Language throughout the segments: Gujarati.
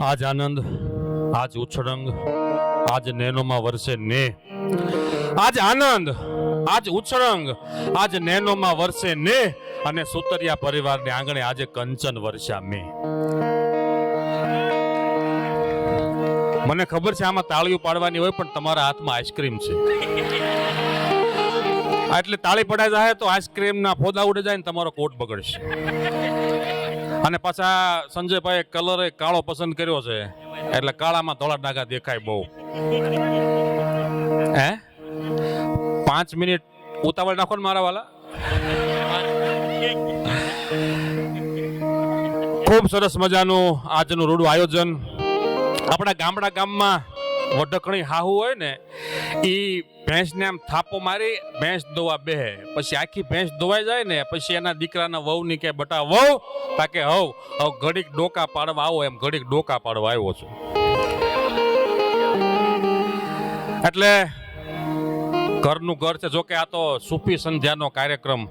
આજ આનંદ, આજ ઉછળંગ, આજ નેનોમાં વરસે ને. આજ આનંદ, આજ ઉછળંગ, આજ નેનોમાં વરસે ને અને સુતરિયા પરિવારને આંગણે આજે કંચન વર્ષા મે. મને ખબર છે આમાં તાળીઓ પાડવાની હોય પણ તમારા હાથમાં આઈસ્ક્રીમ છે. એટલે તાળી પડાય જાય તો આઈસ્ક્રીમના ફોદા ઉડે જાય ને તમારો કોટ બગડશે. અને પાછા સંજયભાઈ કલર કાળો પસંદ કર્યો છે. એટલે કાળામાં ધોળા ડાઘા દેખાય બહુ. હે? પાંચ મિનિટ ઉતાવળ નાખો ને મારા વાલા. ખૂબ સરસ મજાનું આજનું રૂડું આયોજન. આપણા ગામડા ગામમાં વઢકણી હાહુ હોય ને એ ભેંસને આમ થાપો મારી, ભેંસ દોવા બેહે પછી આખી ભેંસ દોવાઈ જાય ને, પછી એના દીકરાના વહુની કે બટા વહુ તાકે હવ હવ ઘડીક ડોકા પાડવા આવો એમ, ઘડીક ડોકા પાડવા આવ્યો છું. એટલે ઘરનું ઘર છે, જોકે આ તો સૂફી સંધ્યાનો કાર્યક્રમ.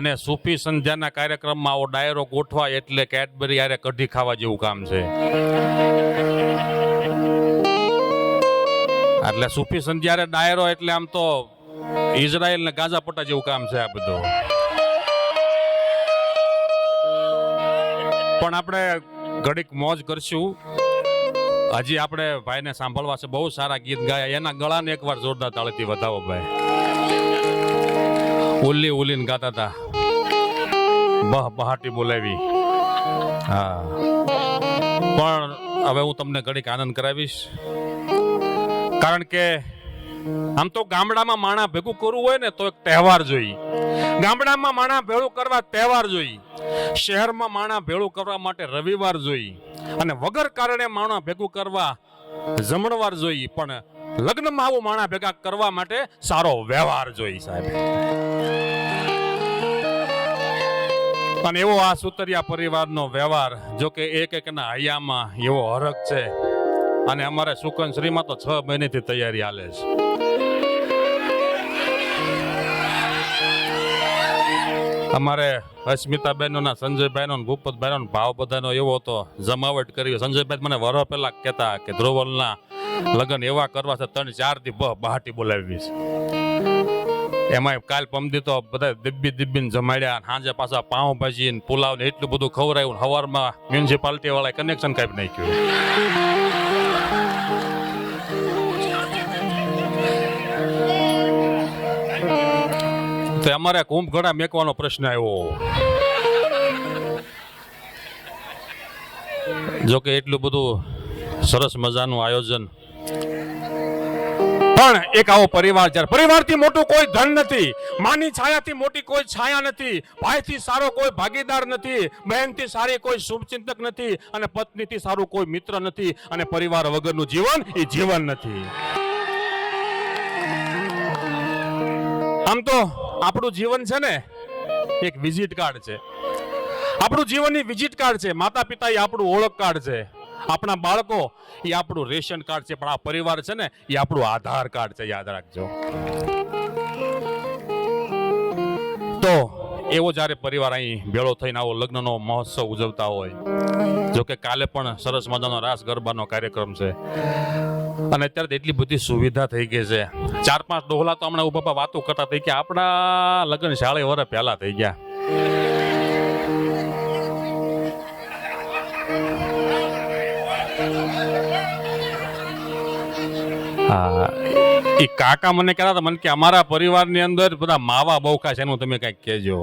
અને સૂફી સંધ્યાના કાર્યક્રમમાં આવો ડાયરો ગોઠવાય એટલે કેડબરી યારે કઢી ખાવા જેવું કામ છે. એટલે સૂફી સંધ્યારે ડાયરો એટલે આમ તો ઇઝરાયલ ને ગાઝા પટ્ટા જેવું કામ છે આ બધું. પણ આપણે ઘડીક મોજ કરશું. હજી આપણે ભાઈને સાંભળવા છે બહુ સારા ગીત ગાયા. એના ગળાને એકવાર જોરદાર તાળીથી વધાવો ભાઈ. ઉલ્લી ઉલ્લીને ગાતા હતા બહ બહાટી બોલાવી. હા. પણ હવે હું તમને ઘડીક આનંદ કરાવીશ. કારણ કે આમ તો ગામડામાં માણા ભેગું કરવું હોય ને તો એક તહેવાર જોઈ ગામડામાં માણા ભેળું કરવા તહેવાર જોઈ શહેરમાં માણા ભેળું કરવા માટે રવિવાર જોઈ અને વગર કારણે માણા ભેગું કરવા જમણવાર જોઈ પણ લગ્નમાં આવું માણા ભેગા કરવા માટે સારો વ્યવહાર જોઈ સાહેબ. અને એવો આ સુતરિયા પરિવારનો વ્યવહાર, જો કે એક એકના હૈયામાં એવો હરખ છે. અને અમારે સુકન શ્રીમાં તો છ મહિનેથી તૈયારી હાલે છે. અમારે અસ્મિતાબેનોના સંજયભાઈનો ભૂપતભાઈનો ભાવ બધાનો એવો હતો, જમાવટ કરી સંજયભાઈ મને વરો પહેલા કહેતા કે ધ્રુવલના લગ્ન એવા કરવા છે, ત્રણ ચારથી બહ બહાટી બોલાવી છે. એમાં કાલ પમદી તો બધા દિબ્બી દિબ્બીને જમાડ્યા સાંજે પાછા પાઉં ભાજી ને પુલાવ એટલું બધું ખવરાયું હવારમાં મ્યુનિસિપાલિટી વાળા કનેક્શન કાપી નાખ્યું. તો અમારે કુંભ ઘડા મેકવાનો પ્રશ્ન આવ્યો જો કે એટલું બધું સરસ મજાનું આયોજન. પણ એક આવો પરિવાર, જ્યારે પરિવારથી મોટું કોઈ ધન નથી, માની છાયાથી મોટી કોઈ છાયા નથી, ભાઈથી સારો કોઈ ભાગીદાર નથી, બહેનથી સારી કોઈ શુભચિંતક નથી અને પત્નીથી સારું કોઈ મિત્ર નથી અને પરિવાર વગરનું જીવન એ જીવન નથી. આમ તો આપણું જીવન છે ને, એક વિઝિટ કાર્ડ છે. આપણું જીવનની વિઝિટ કાર્ડ છે. માતા પિતા એ આપણું ઓળખ કાર્ડ છે. આપણા બાળકો એ આપણું રેશન કાર્ડ છે. પણ આ પરિવાર છે ને, એ આપણું આધાર કાર્ડ છે. યાદ રાખજો. તો એવો જ્યારે પરિવાર અહીં ભેળો થઈને આવો, લગ્નનો મહોત્સવ ઉજવતા હોય જો કે કાલે પણ સરસ મજાનો રાસ ગરબાનો કાર્યક્રમ છે. અને અત્યારે એટલી બધી સુવિધા થઈ ગઈ છે. ચાર પાંચ ડોહલા તો હમણાં ઊભા વાતો કરતા થઈ ગયા. આપણા લગ્ન શાળે વર પહેલા થઈ ગયા. હા, એ કાકા મને કહેતા હતા, મને કે અમારા પરિવારની અંદર બધા માવા બહુ ખાય છે, એનું તમે કંઈક કહેજો.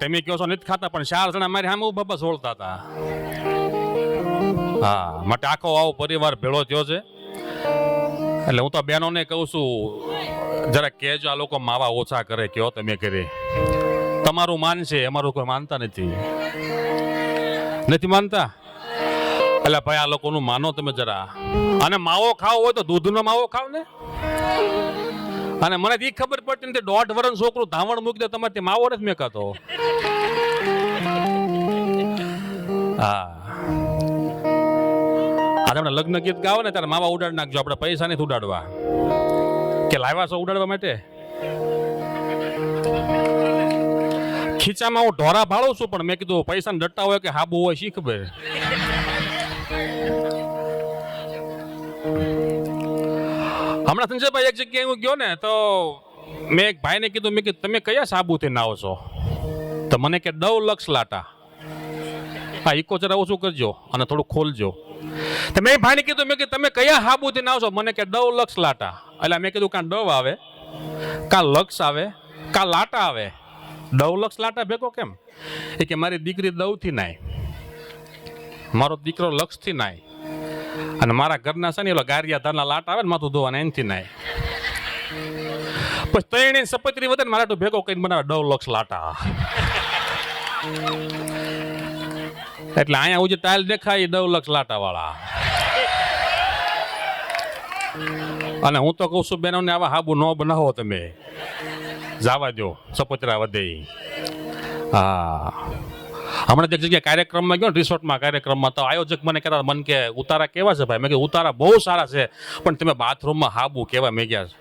તમે કહો છો નથી ખાતા, પણ ચાર જણા મારી સામે બાબા સોળતા હતા. હા, માટે આખો આવો પરિવાર ભેળો થયો છે. એટલે હું તો બહેનોને કહું છું જરા કહેજો આ લોકો માવા ઓછા કરે કયો તમે કરે તમારું માનશે અમારું કોઈ માનતા નથી. નથી માનતા? એટલે ભાઈ, આ લોકોનું માનો તમે જરા. અને માવો ખાવો હોય તો દૂધનો માવો ખાવ ને. અને મને એ ખબર પડતી નથી, દોઢ વર્ષ છોકરું ધાવણ મૂકી દે, તમારે માવો નથી મેકાતો. હા. આજે આપણે લગ્ન ગીત ગાવો ને ત્યારે માવા ઉડાડી નાખજો. આપણે પૈસા નથી ઉડાડવા. કે લાવ્યા છો ઉડાડવા માટે? ખીચામાં હું ઢોરા ભાળું છું, પણ મેં કીધું પૈસા ડટ્ટા હોય કે હાબુ હોય, શીખ ખબર હમણાં સંજયભાઈ એક જગ્યાએ હું ગયો ને, તો મેં એક ભાઈને કીધું, મેં કીધું, તમે કયા સાબુથી નાવો છો? તો મને કે દવ લક્ષ લાટા. હા ઇકો જરા ઓછું કરજો અને થોડું ખોલજો. તો મેં ભાઈને કીધું, મેં કીધું, તમે કયા હાબુથી ના છો? મને કે ડવ લક્ષ લાટા. એટલે મેં કીધું, કાં ડવ આવે? કાં લક્ષ આવે? કાં લાટા આવે? ડવ લક્ષ લાટા ભેગો કેમ? એ કે, મારી દીકરી દવથી નાય. મારો દીકરો લક્ષથી નાય. અને મારા ઘરના છે ને એલો ગારિયા ધારના લાટ આવે ને, માથું ધોવાના, એનથી નાય. પછી ત્રણે સપત્રી વધે ને મારા ભેગો કરીને બનાવે ડવ લક્ષ લાટા. એટલે અહીંયા જે ટાઇલ દેખાય એ ડવ લક્ષ લાટા વાળા અને હું તો કહું છું બેનોને આવા હાબુ ન બનાવો તમે. જાવા દો સપોતરા વધે. હા. હમણાં એક જગ્યાએ કાર્યક્રમમાં ગયો ને, રિસોર્ટમાં કાર્યક્રમમાં, તો આયોજક મને કહેતા મન કે ઉતારા કેવા છે ભાઈ? મેં કે ઉતારા બહુ સારા છે, પણ તમે બાથરૂમમાં હાબુ કેવા મેં છે?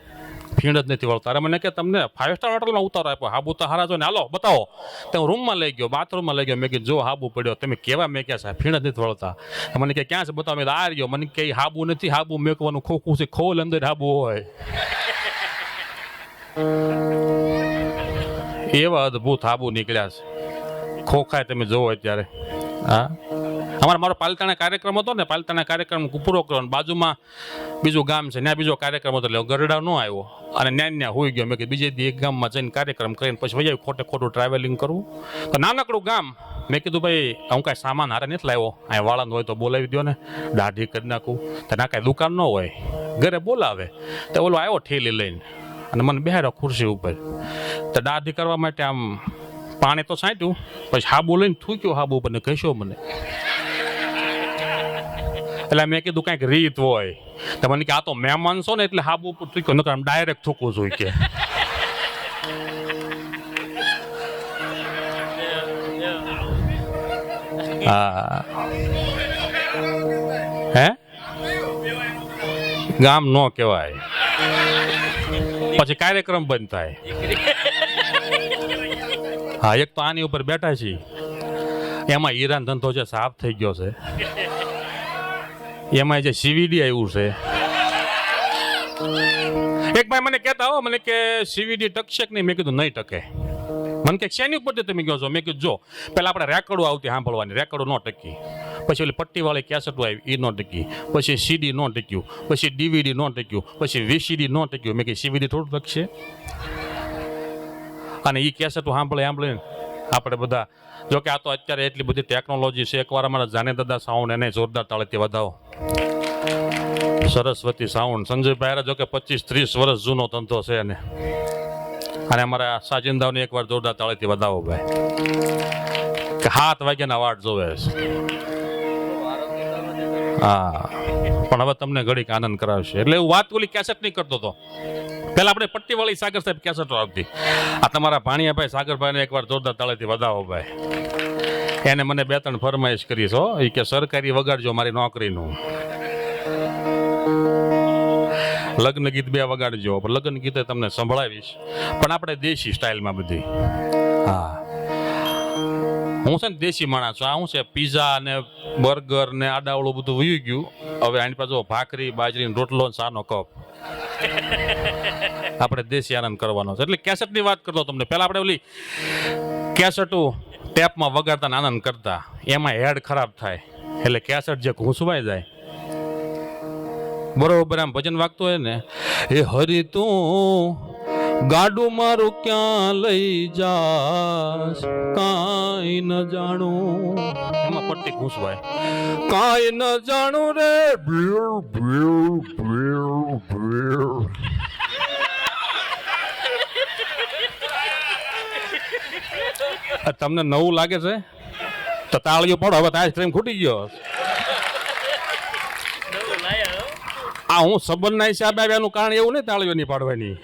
ફીણ જ નથી વળતા. અરે મને કે તમને ફાઇવ સ્ટાર હોટલનો ઉતાર આપ્યો. હાબુ તો હારા જો ને. હાલો, બતાવો. તે હું રૂમમાં લઈ ગયો બાથરૂમમાં લઈ ગયો. મેં કીધું, જો હાબુ પડ્યો. તમે કેવા મેગ્યા છે ફીણ જ નથી વળતા. મને કે, ક્યાં છે? બતાવો. મેં આ રહ્યો. મને કે હાબુ નથી. હાબુ મેકવાનું ખોખું છે. ખોલ અંદર હાબુ હોય. એવા અદ્ભુત હાબુ નીકળ્યા છે. ખોખાય તમે જોવો અત્યારે. હા? અમારા મારો પાલતાણા કાર્યક્રમ હતો ને, પાલતાણા કાર્યક્રમ પૂરો કર્યો બાજુમાં બીજું ગામ છે, ત્યાં બીજો કાર્યક્રમ હતો, એટલે ગરડા ન આવ્યો. અને ન્યા ન્યા હોઈ ગયો. મેં કે બીજે એક ગામમાં જઈને કાર્યક્રમ કરીને પછી વજાવી ખોટે ખોટું ટ્રાવેલિંગ કરવું. તો નાનકડું ગામ, મેં કીધું ભાઈ, હું કાંઈ સામાન હારે નથી લાવ્યો. અહીંયા વાળાનું હોય તો બોલાવી દો ને, દાઢી કરી નાખું. તો ના કાંઈ દુકાન ન હોય, ઘરે બોલાવે. તો ઓલો આવ્યો ઠેલી લઈને. અને મને બેહાડ્યો ખુરશી ઉપર. તો દાઢી કરવા માટે આમ પાણી તો છાંટ્યું, પછી હાબુ લઈને થૂક્યો હાબુ ઉપર ને કહેશો મને. એટલે મેં કીધું કાંઈક રીત હોય. તો મને કે આ તો મહેમાન છો ને એટલે હાબુ ઉપર થૂક્યો. નકર આમ ડાયરેક્ટ થૂકવું જોઈએ કે. હા. હે? ગામ નો કહેવાય. પછી કાર્યક્રમ બંધ થાય. હા, એક તો આની ઉપર બેઠા છીએ. એમાં હીરાન ધંધો છે, સાફ થઈ ગયો છે. એમાં જે સીવીડી આવ્યું છે. એક ભાઈ મને કહેતા, હો, મને કે સીવીડી ટકશે કે નહીં? મેં કીધું, નહીં ટકે. મને કે, શેની ઉપર તમે કહો છો? મેં કીધું, જો, પહેલાં આપણે રેકડો આવતી સાંભળવાની રેકડો ન ટકી. પછી ઓલી પટ્ટીવાળી કેસેટો આવી એ ન ટકી. પછી સીડી ન ટક્યું, પછી ડીવીડી ન ટક્યું, પછી વીસીડી ન ટક્યું. મેં કે સીવીડી થોડું ટકશે. અને એ કેસેટો સાંભળે સાંભળે. આપણે બધા, જો કે આ તો અત્યારે એટલી બધી ટેકનોલોજી છે, એકવાર અમારા જાને દાદા સાઉન્ડ એને જોરદાર તાળેથી વધાવો. સરસ્વતી સાઉન્ડ સંજયભાઈ હારે જો કે પચીસ ત્રીસ વર્ષ જૂનો ધંધો છે એને. અને અમારા સાજિંદાઓને એકવાર જોરદાર તાળેથી વધાવો ભાઈ. સાત વાગ્યાના વાટ જોવે છે. હા. પણ હવે તમને ઘડીક આનંદ કરાવશે. એટલે હું વાત ઓલી કેસેટ નહીં કરતો તો. પેલા આપણે પટ્ટીવાળી સાગર સાહેબ કેસેટો આવતી આ તમારા ભાણિયાભાઈ, સાગરભાઈને એકવાર જોરદાર તાળેથી વધાવો ભાઈ. એને મને બે ત્રણ ફરમાઈશ કરી છો એ કે, સરકારી વગાડજો મારી નોકરીનું. લગ્ન ગીત બે વગાડજો. લગ્ન ગીતે તમને સંભળાવીશ. પણ આપણે દેશી સ્ટાઇલમાં બધી. હા. હું છે ને દેશી માણસ છું. આ શું છે? પીઝા ને બર્ગર ને આડાવળું બધું વયું ગયું. હવે આની પાસે ભાખરી બાજરી રોટલો ને સાનો કપ. આપણે દેશી આનંદ કરવાનો છે. એટલે કેસેટની વાત કરતો તમને. પહેલાં આપણે ઓલી કેસેટો ટેપમાં વગાડતા આનંદ કરતા. એમાં હેડ ખરાબ થાય. એટલે કેસેટ જે ઘૂંસવાઈ જાય. બરોબર આમ ભજન વાગતું હોય ને એ હરી તું ગાડું મારું ક્યાં લઈ જાસ કાંઈ ન જાણું. એમાં પટ્ટી ઘૂંસવાય. કાંઈ ન જાણું રે. ભીળ ભીળ ભીળ ભીળ. આ તમને નવું લાગે છે? તો તાળીઓ પડો હવે તો આઈસ્ક્રીમ ખૂટી ગયો. આ હું સંબંધના હિસાબે આવ્યાનું કારણ એવું નહીં તાળીઓ નહીં પાડવાની.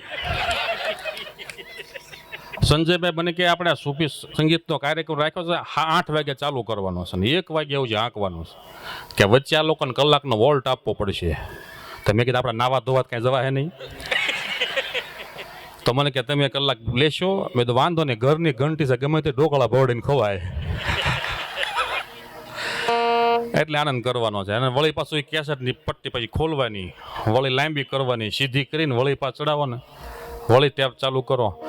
સંજયભાઈ બને કે આપણે સૂફી સંગીતનો કાર્યક્રમ રાખ્યો છે આઠ વાગે ચાલુ કરવાનો છે ને એક વાગે એવું છે આંકવાનું છે. કે વચ્ચે આ લોકોને કલાકનો વોલ્ટ આપવો પડશે. તો મેં કીધું, આપણે નાવા ધોવા કાંઈ જવા હે નહીં. તો મને કે, તમે કલાક લેશો? મેં તો વાંધો નહીં, ઘરની ઘંટી છે, ગમે તે ઢોકળા ભરડીને ખવાય. એટલે આનંદ કરવાનો છે. અને વળી પાછું એ કેસેટની પટ્ટી પછી ખોલવાની, વળી લાંબી કરવાની, સીધી કરીને વળી પાછ ચડાવવાને. વળી ટેપ ચાલુ કરો.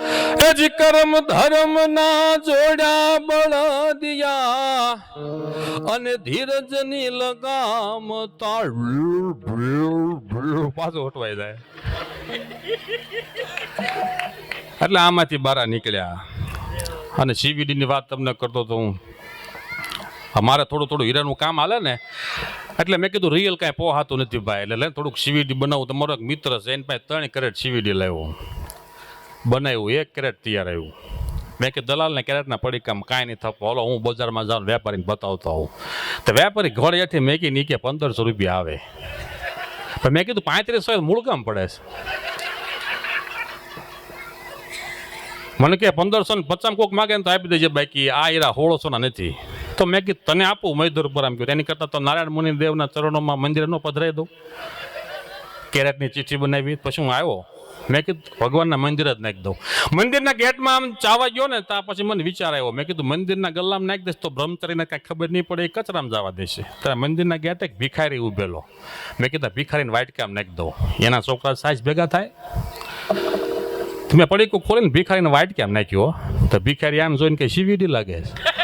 એ જ કર્મ ધર્મ ના જોડ્યા બળદિયા અને ધીરજની લગામ પાછો હટવાઈ જાય. એટલે આમાંથી બહાર નીકળ્યા. અને સીવીડીની વાત તમને કરતો તો હું. અમારે થોડું થોડું હીરાનું કામ હાલે ને, એટલે મેં કીધું રિયલ કાંઈ પોહાતું નથી ભાઈ. એટલે થોડુંક સીવીડી બનાવું. તો મારો એક મિત્ર છે, એની પાસે ત્રણ કરેટ સીવીડી લાવ્યો. બનાવ્યું, એક કેરેટ તૈયાર આવ્યું. મેં કે દલાલને કેરેટના પડીકામ કાંઈ નહીં થપો હલો, હું બજારમાં જાઉં વેપારીને બતાવતો હોઉં તો વેપારી ઘોડે હેઠી મેકી નીકે પંદરસો રૂપિયા આવે. પણ મેં કીધું, પાંત્રીસો મૂળ કામ પડે છે. મને કે પંદરસો ને પચાસ કોક માગે ને તો આપી દેજે બાકી, આ હીરા હોળસોના નથી. તો મેં કીધું, તને આપું મૈદુર પર આમ કહ્યું એની કરતાં તો નારાયણ મુનિ દેવના ચરણોમાં મંદિરે નો પધરાઈ દઉં. કેરેટની ચીઠી બનાવી, પછી હું આવ્યો. મેં કીધું, ભગવાનના મંદિર જ નાખી દઉં. મંદિરના ગેટમાં આમ ચાવા ગયો ને ત્યાં પછી મને વિચાર આવ્યો. મેં કીધું, મંદિરના ગલ્લામાં નાખી દઈશ તો બ્રહ્મચરીને કાંઈ ખબર નહીં પડે, એ કચરામાં જવા દેશે. ત્યારે મંદિરના ગેટ એક ભિખારી ઉભેલો. મેં કીધું ભિખારીને વાઇટ કામ નાખી દઉં. એના છોકરા સાઈઝ ભેગા થાય. મેં પડીકું ખોલીને ભિખારીને વાઇટ કેમ નાખ્યો તો ભિખારી આમ જોઈને કઈ સીવીડી લાગે છે.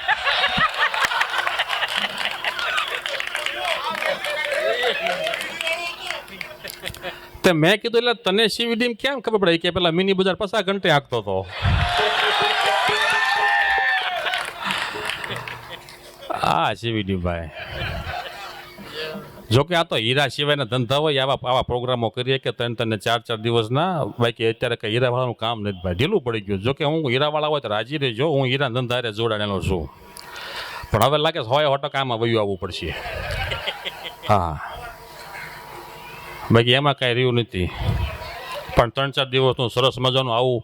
તે મેં કીધું એટલે તને સીવીડીમ કેમ ખબર પડે કે પેલા મિની બજાર પચાસ ઘંટે હાંકતો હતો? હા સીવીડી ભાઈ. જોકે આ તો હીરા સિવાયના ધંધા હોય, આવા આવા પ્રોગ્રામો કરીએ કે ત્રણ ત્રણ ચાર ચાર દિવસના. બાકી અત્યારે કઈ હીરાવાળાનું કામ નથી ભાઈ. ઢીલું પડી ગયું. જોકે હું હીરાવાળા હોય તો રાજી રહેજો. હું હીરા ધંધા જોડાણેલો છું. પણ હવે લાગે હોય હોટો કામ વયું આવવું પડશે. હા. બાકી એમાં કાંઈ રહ્યું નથી. પણ ત્રણ ચાર દિવસનું સરસ મજાનું આવું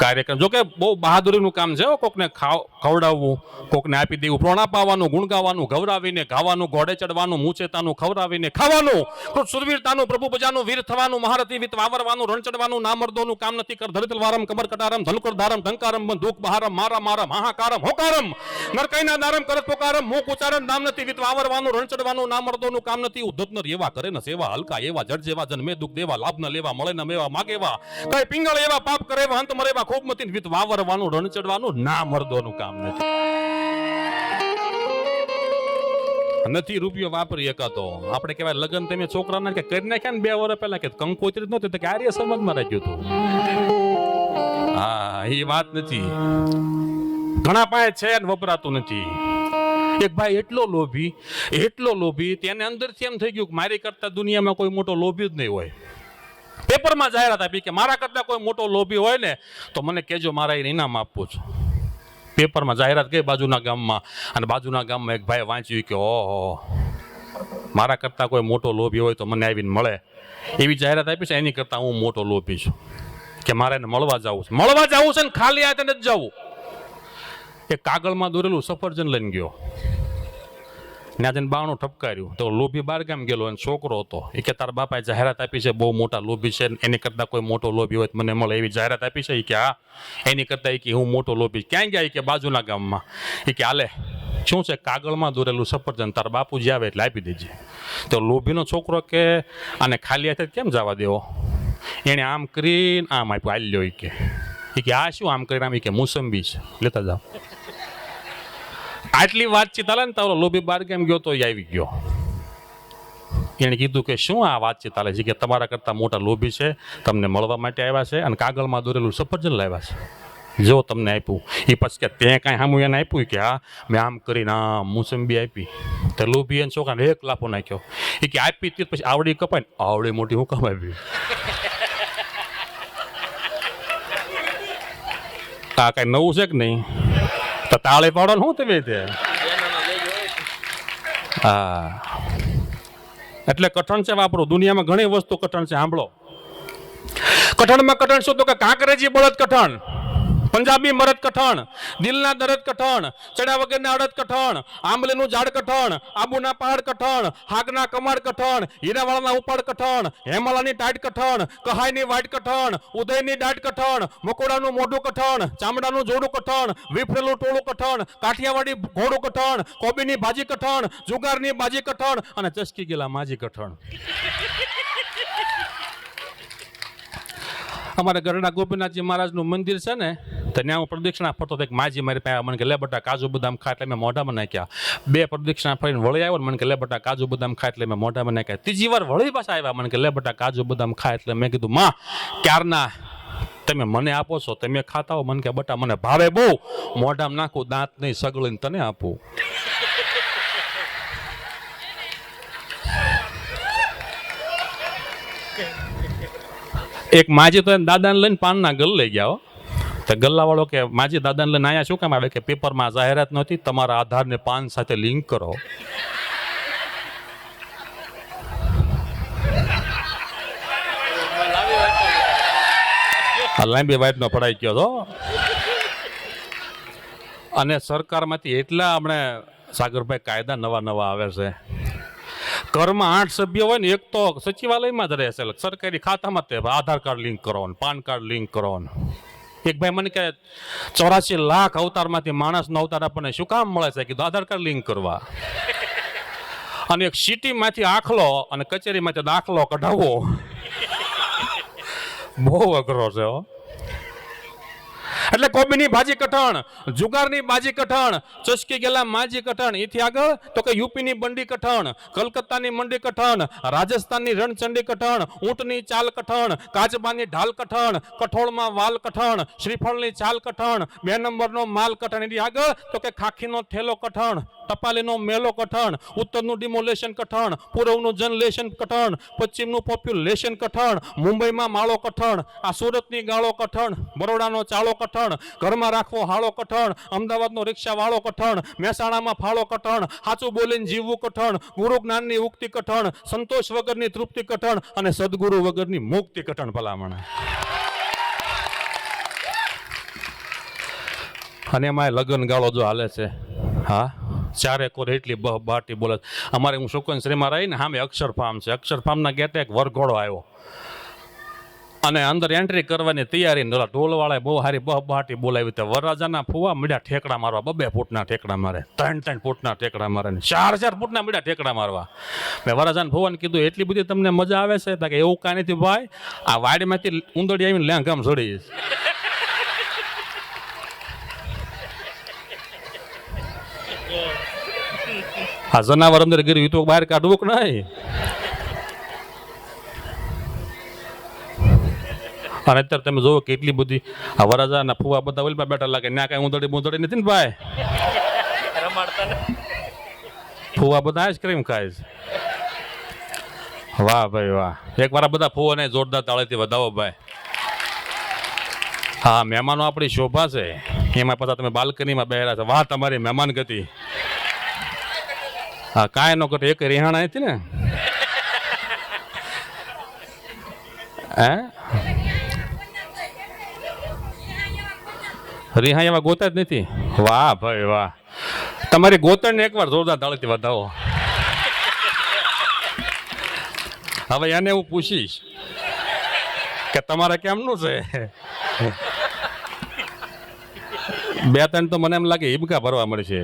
કાર્યક્રમ. જોકે બહુ બહાદુરીનું કામ છે કોકને ખાવ, ખવડાવવું, કોકને આપી દેવું, પ્રોણા પાવાનું, ગુણ ગાવાનું ગૌરાવીને ગાવાનું ઘોડે ચડવાનું મૂચેતાનું ખવડાવીને ખાવાનું સુરવીરતાનું પ્રભુ બજાનું, વીર થવાનું, મહારથી વિત વાવરવાનું, રણ ચડવાનું, નામર્દોનું કામ નથી કર ધરિતલ વારમ, કમર કટારમ, ધનુકર ધારમ, ધંકારમ દુઃખ બહારમ, મારા મારમ હાહાકારમ હોકારમ નરકૈના દારમ, કરત પોકારમ, મોક ઉચારમ નામ નથી વિત વાવરવાનું, રણ ચડવાનું, નામર્દોનું કામ નથી, ઉદ્ધત નર એવા કરે ને સેવા, હલકા એવા જડ જેવા, જન્મે દુઃખ દેવા, લાભ ન લેવા, મળે ન મેવા એવા. કઈ પિંગળ એવા પાપ કરે એવા અંત મરે એવા, ખૂબ મતી વિત વાવરવાનું, રણ ચડવાનું, ના મર્દોનું કામ નથી. નથી રૂપિયો વાપરી એકાતો આપણે કહેવાય લગ્ન તમે છોકરાને કે કરી નાખ્યા ને બે વર્ષ પહેલા કે કંકોત્રી નહોતી તો કે આર્ય સમાજમાં રાખ્યું હતું. હા, એ વાત નથી. ઘણા પાસે છે ને વપરાતું નથી. એક ભાઈ એટલો લોભી એટલો લોભી, તેને અંદરથી એમ થઈ ગયું કે મારી કરતા દુનિયામાં કોઈ મોટો લોભી જ નહીં હોય. પેપરમાં જાહેરાત આપી કે મારા કરતાં કોઈ મોટો લોભી હોય ને, તો મને કહેજો મારા એને ઇનામ આપવું છું. પેપરમાં જાહેરાત ગઈ બાજુના ગામમાં? અને બાજુના ગામમાં એક ભાઈ વાંચ્યું કે, ઓહો, મારા કરતાં કોઈ મોટો લોભી હોય તો મને આવીને મળે. એવી જાહેરાત આપી છે, એની કરતાં હું મોટો લોભી છું. કે મારે એને મળવા જવું છે. મળવા જવું છે ને ખાલી હાથે નથી જવું. એ કાગળમાં દોરેલું સફરજન લઈને ગયો. ત્યાં જઈને બાણું ઠપકાર્યું. તો લોભી બારગામ ગયેલો અને છોકરો હતો. એ કે, તારા બાપાએ જાહેરાત આપી છે, બહુ મોટા લોભી છે એની કરતાં કોઈ મોટો લોભી હોય મને મળે. એવી જાહેરાત આપી છે. એ કે, હા. એની કરતાં એ કે, હું મોટો લોભી. ક્યાં ગયા? એ કે, બાજુના ગામમાં. એ કે, હાલે, શું છે? કાગળમાં દોરેલું સફરજન તારા બાપુજી આવે એટલે આપી દેજે. તો લોભીનો છોકરો કે, આને ખાલી હાથે કેમ જવા દેવો? એણે આમ કરીને આમ આપ્યું. આલ્યો એ કે. કે આ શું આમ કરીને? આમ એ કે, મોસંબી છે. લેતા જાઓ. આટલી વાતચીત હાલે ને તારો લોભી બાર કેમ ગયો તો એ આવી ગયો. એણે કીધું કે શું આ વાતચીત હાલે છે કે તમારા કરતાં મોટા લોભી છે, તમને મળવા માટે આવ્યા છે અને કાગળમાં દોરેલું સફરજન લાવ્યા છે. જો તમને આપ્યું. એ પછી કે તે કાંઈ સામું એને આપ્યું કે હા, મેં આમ કરીને આ મોસંબી આપી. તો લોભી એને છોકરાને એક લાફો નાખ્યો. એ કે આપી તે પછી આવડી કપાય આવડી મોટી હું કામ આપી? આ કાંઈ નવું છે કે નહીં? તો તાળે પાડો ને શું તમે તે? હા. એટલે કઠણ છે વાપરો. દુનિયામાં ઘણી વસ્તુ કઠણ છે, સાંભળો. કઠણમાં કઠણ શું? તો કે કાંકરેજી બળદ કઠણ. પંજાબી મરદ કઠણ, દિલના દરદ કઠણ, ચડ્યા વગરના અડદ કઠણ, આંબલીનું ઝાડ કઠણ, આબુના પહાડ કઠણ, હાગના કમાડ કઠણ, હીરાવાળાના ઉપાડ કઠણ, હેમાલાની ટાઈટ કઠણ કહાઈની વાઈટ કઠણ, ઉદયની ડાટ કઠણ, મકોડાનું મોઢું કઠણ, ચામડાનું જોડું કઠણ વિફરેલું ટોળું કઠણ, કાઠિયાવાડી ઘોડું કઠણ, કોબીની ભાજી કઠણ, જુગારની બાજી કઠણ અને ચસકી ગયેલા માજી કઠણ. અમારા ગરડા ગોપીનાથજી મહારાજનું મંદિર છે ને, તો ત્યાં હું પ્રદક્ષિણા ફરતો એક માજી મારી પાસે. મને કે, લે બટા, કાજુ બદામ ખા, એટલે મેં મોઢામાં નાખ્યા. બે પ્રદક્ષિણા ફરીને વળી આવ્યો મને કે, લે બટા, કાજુ બદામ ખા, એટલે મેં મોઢામાં નાખ્યા. ત્રીજી વાર વળી પાછા આવ્યા મને કે, લે બટા, કાજુ બદામ ખા, એટલે મેં કીધું, માં, ક્યારના તમે મને આપો છો? તમે ખાતા હો? મને કે, બટા, મને ભાવે બહુ. મોઢામાં નાખું, દાંત નહીં સગળીને તને આપું. એક માજી તો દાદાને લઈને પાનના ગલ લઈ ગયા તો ગલ્લાવાળો કે માજી દાદાને લઈને અહીંયા શું કામ આવે? કે પેપરમાં જાહેરાત નહોતી, તમારા આધારને પાન સાથે લિંક કરો. આ લાંબી વાઇટનો પડાઈ ગયો હતો અને સરકારમાંથી એટલા આપણે સાગરભાઈ કાયદા નવા નવા આવે છે. ઘરમાં આઠ સભ્ય હોય ને, એક તો સચિવાલયમાં જ રહેશે સરકારી ખાતામાં તે આધાર કાર્ડ લિંક કરો પાન કાર્ડ લિંક કરો એક ભાઈ મને કહે, ચોરાસી લાખ અવતારમાંથી માણસનો અવતાર આપણને શું કામ મળે છે? કીધું, આધાર કાર્ડ લિંક કરવા. અને એક સિટીમાંથી આખલો અને કચેરીમાંથી દાખલો કઢાવવો. બહુ અઘરો છે, હો. એટલે કોબીની ભાજી કઠણ, જુગારની બાજી કઠણ, ચસકી ગયેલા માજી કઠણ. એથી આગળ તો કે યુપીની બંડી કઠણ, કલકત્તાની મંડી કઠણ, રાજસ્થાનની રણચંડી કઠણ, ઊંટની ચાલ કઠણ કાચબાની ઢાલ કઠણ, કઠોળમાં વાલ કઠણ, શ્રીફળની ચાલ કઠણ, બે નંબરનો માલ કઠણ. એની આગળ તો કે ખાખીનો થેલો કઠણ, ટપાલીનો મેલો કઠણ, ઉત્તરનું ડિમોલેશન કઠણ, પૂર્વનું જનલેશન કઠણ, પશ્ચિમનું પોપ્યુલેશન કઠણ, મુંબઈમાં માળો કઠણ, આ સુરતની ગાળો કઠણ, બરોડાનો ચાળો કઠણ. ઘરમાં રાખવો હાળો કઠણ. અમદાવાદનો રિક્ષા વાળો કઠણ. મહેસાણામાં ફાળો કઠણ. સાચું બોલીને જીવવું કઠણ. ગુરુ જ્ઞાનની ઉક્તિ કઠણ. સંતોષ વગરની તૃપ્તિ કઠણ અને સદગુરુ વગરની મુક્તિ કઠણ ભલામણ. અને એમાં લગ્ન ગાળો જો હાલે છે, હા? ચારે કોર એટલી બહ બાટી બોલે અમારે હું સુકન શ્રીમાં રહી ને સામે અક્ષર ફાર્મ છે. અક્ષર ફાર્મના ગેટે એક વરઘોડો આવ્યો. અને અંદર એન્ટ્રી કરવાની તૈયારી ઓલા ઢોલવાળાએ બહુ હારી બહ બહાટી બોલાવી તે વરરાજાના ફુવા મીડા ઠેકડા મારવા. બબે ફૂટના ઠેકડા મારે. ત્રણ ત્રણ ફૂટના ઠેકડા મારે ચાર ચાર ફૂટના મીડા ઠેકડા મારવા. મેં વરરાજાને ફુવાને કીધું, એટલી બધી તમને મજા આવે છે? કે, એવું કાંઈ નથી ભાઈ. આ વાડીમાંથી ઉંદડી આવીને લેંઘામ ચડી આ જનાવર અંદર ગીર તો બહાર કાઢવું કે નહીં? અને અત્યારે તમે જોવો કેટલી બધી આ વરાજા ના ફુવા બધા ઓલમાં બેઠા લાગે. ના કાંઈ ઉંદડી મુંદડી નથી ને ભાઈ? ફુવા બધા આઈસ્ક્રીમ ખાય છે. વાહ ભાઈ વાહ. એક વાર આ બધા ફુવાને જોરદાર તાળેથી વધાવો ભાઈ. હા, મહેમાનો આપણી શોભા છે. એમાં પાછા તમે બાલ્કનીમાં બેહરા છો. વાહ, તમારી મહેમાન ગતિ. હા, કાંઈ ન કરતો એક રિહાણા હતી ને. હે? રિહાઈ એમાં ગોતા જ નથી. વાહ ભાઈ વાહ. તમારી ગોતણને એકવાર જોરદાર તાળીથી વધાવો. હવે એને હું પૂછીશ કે તમારે કેમનું છે? બે ત્રણ તો મને એમ લાગે હિબકા ભરવા મળશે.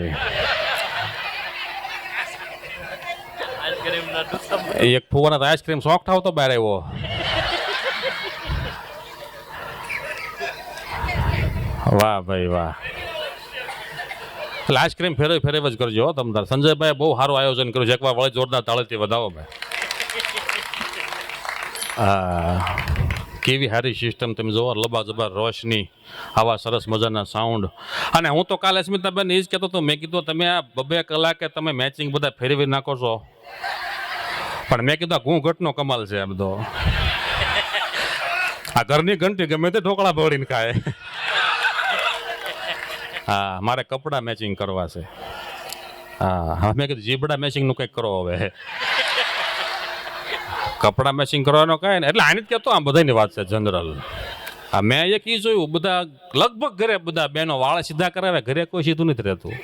એક ફુવાના આઈસ્ક્રીમ શોખ થાવ તો બહાર આવ્યો. વાહ ભાઈ વાહ. એટલે આઈસ્ક્રીમ ફેરવે, ફેરવ જ કરજો તાર. સંજયભાઈ બહુ સારું આયોજન કર્યું છે. એકવાર વળી જોરદાર તાળેથી વધાવો ભાઈ. કેવી સારી સિસ્ટમ તમે જોવો લબા જબર રોશની, આવા સરસ મજાના સાઉન્ડ અને હું તો કાલે સ્મિતાબેન એ જ કહેતો હતો, મેં કીધું, તમે આ બબે કલાકે તમે મેચિંગ બધા ફેરવી નાખો છો. પણ મેં કીધું, આ ઘૂંઘટનો કમાલ છે આ બધો. આ ઘરની ઘંટી ગમે તે ઢોકળા ભરીને ખાય. હા મારે કપડાં મેચિંગ કરવા છે. હા હા મેં કીધું જીબડા મેચિંગનું કંઈક કરો હવે. કપડાં મેચિંગ કરવાનો કાંઈ ને એટલે આની જ કહેતો આમ બધાની વાત છે જનરલ હા મેં એક ઈ જોયું બધા લગભગ ઘરે બધા બેનો વાળ સીધા કરાવે ઘરે કોઈ સીધું નથી રહેતું.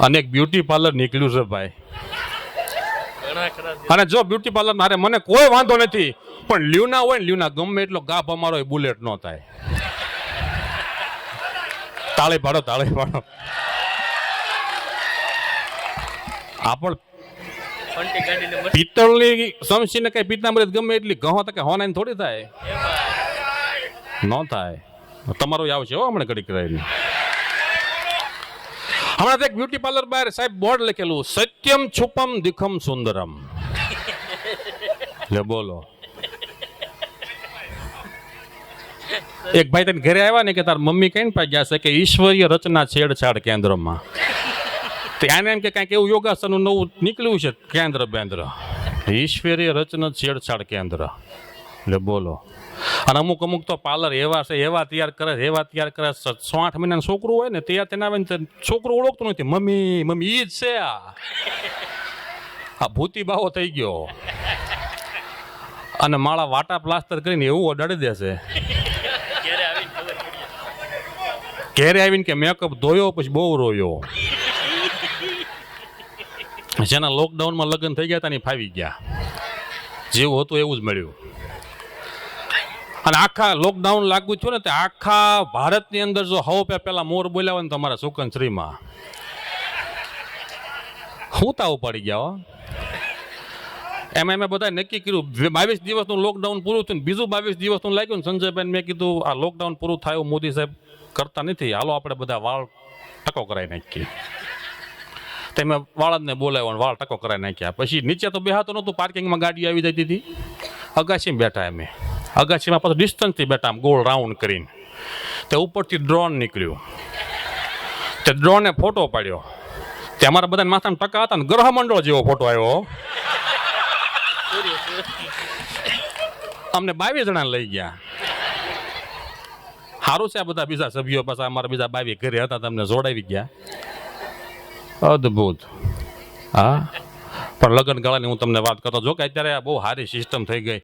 અને એક બ્યુટી પાર્લર નીકળ્યું છે ભાઈ. અને જો બ્યુટી પાર્લર મારે મને કોઈ વાંધો નથી. પણ લ્યુના હોય ને લ્યુના ગમે એટલો ગાભ અમારો હોય બુલેટ નો થાય. તાળી પાડો તાળી પાડો. આપણ પિત્તળની સમસીને કઈ પિત્તાંબરી ગમે એટલી ગહો તો કે હોનાની થોડી થાય. ન થાય. તમારો આવશે હો હમણાં ઘડી કરાવીને હમણાં એક બ્યુટી પાર્લર બહાર સાહેબ બોર્ડ લખેલું, સત્યમ છુપમ દિખમ સુંદરમ. લે બોલો. એક ભાઈ તને ઘરે આવ્યા ને કે તાર મમ્મી કઈ ને ગયા છે કે ઈશ્વરીય રચના છેડછાડ કેન્દ્રમાં. ત્યાં એમ કે કાંઈક એવું યોગાસન નવું નીકળ્યું છે કેન્દ્ર બેન્દ્ર. ઈશ્વરીય રચના છેડછાડ કેન્દ્ર. એટલે બોલો. અને અમુક અમુક તો પાર્લર એવા છે એવા તૈયાર કરે છે, એવા તૈયાર કરે છે. આઠ મહિનાનું છોકરું હોય ને તૈયાર તેને આવે ને છોકરું ઓળખતું નથી. મમ્મી મમ્મી ઈ જ છે આ. આ ભૂતી બાવો થઈ ગયો. અને માળા વાટા પ્લાસ્ટર કરીને એવું ઓડાડી દેશે ઘેરે આવીને ખબર પડી ઘેરે આવીને કે મેકઅપ ધોયો પછી બહુ રોયો. જેના લોકડાઉનમાં લગ્ન થઈ ગયા હતા ને ફાવી ગયા. જેવું હતું એવું જ મળ્યું. અને આખા લોકડાઉન લાગુ થયું ને તે આખા ભારતની અંદર જો હવ પે પેલા મોર બોલ્યા હોય ને તમારા સુકનશ્રીમાં હું તાવ પડી ગયા હો. એમાં મેં બધા નક્કી કર્યું બાવીસ દિવસનું લોકડાઉન પૂરું થયું બીજું બાવીસ દિવસનું લાગ્યું ને મેં કીધું, આ લોકડાઉન પૂરું થાય મોદી સાહેબ કરતા નથી. હાલો, આપણે બધા વાળ ટકો કરાવી નાખીએ. તમે વાળદને બોલાવ્યો વાળ ટકો કરાવી નાખ્યા. પછી નીચે તો બેહાતો નહોતું, પાર્કિંગમાં ગાડી આવી જતી હતી. અગાશીમાં બેઠા અમે અગાશીમાં પાછું ડિસ્ટન્સથી બેઠા આમ ગોળ રાઉન્ડ કરીને. તે ઉપરથી ડ્રોન નીકળ્યું. તે ડ્રોને ફોટો પાડ્યો. તે અમારા બધા માથામાં ટકા હતા ને ગ્રહમંડળ જેવો ફોટો આવ્યો. અમને બાવીસ જણા લઈ ગયા. સારું છે આ બધા બીજા સભ્યો પાછા અમારા બીજા બાવી ઘરે હતા, તમને જોડાવી ગયા. અદ્ભુત. હા. પણ લગ્ન ગાળાની હું તમને વાત કરતો, જો કે અત્યારે આ બહુ સારી સિસ્ટમ થઈ ગઈ.